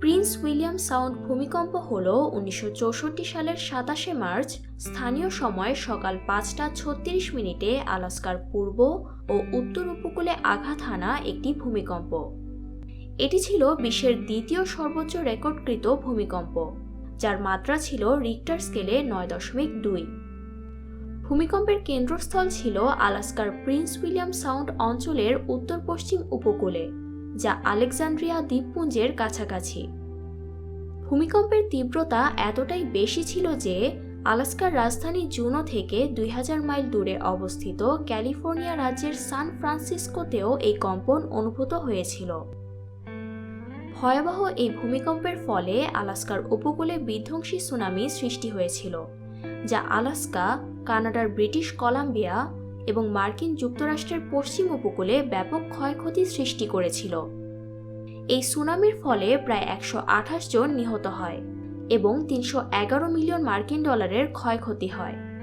Prince William sound ভূমিকম্প হল উনিশশো চৌষট্টি সালের সাতাশে মার্চ, স্থানীয় সময় সকাল পাঁচটা ছত্রিশ মিনিটে আলাস্কার পূর্ব ও উত্তর উপকূলে আঘাত হানা একটি ভূমিকম্প। এটি ছিল বিশ্বের দ্বিতীয় সর্বোচ্চ রেকর্ডকৃত ভূমিকম্প, যার মাত্রা ছিল রিক্টার স্কেলে নয় দশমিক দুই। ভূমিকম্পের কেন্দ্রস্থল ছিল আলাস্কার প্রিন্স উইলিয়াম সাউন্ড অঞ্চলের উত্তর পশ্চিম উপকূলে। যা আলেকজান্ড্রিয়া দ্বীপপুঞ্জের কাছাকাছি। ভূমিকম্পের তীব্রতা এতটাই বেশি ছিল যে আলাস্কার রাজধানী জুনো থেকে দুই হাজার মাইল দূরে অবস্থিত ক্যালিফোর্নিয়া রাজ্যের সান ফ্রান্সিসকোতেও এই কম্পন অনুভূত হয়েছিল। ভয়াবহ এই ভূমিকম্পের ফলে আলাস্কার উপকূলে বিধ্বংসী সুনামি সৃষ্টি হয়েছিল, যা আলাস্কা, কানাডার ব্রিটিশ কলাম্বিয়া এবং মার্কিন যুক্তরাষ্ট্রের পশ্চিম উপকূলে ব্যাপক ক্ষয়ক্ষতি সৃষ্টি করেছিল। এই সুনামির ফলে প্রায় একশো আঠাশ জন নিহত হয় এবং তিনশো এগারো মিলিয়ন মার্কিন ডলারের ক্ষয়ক্ষতি হয়।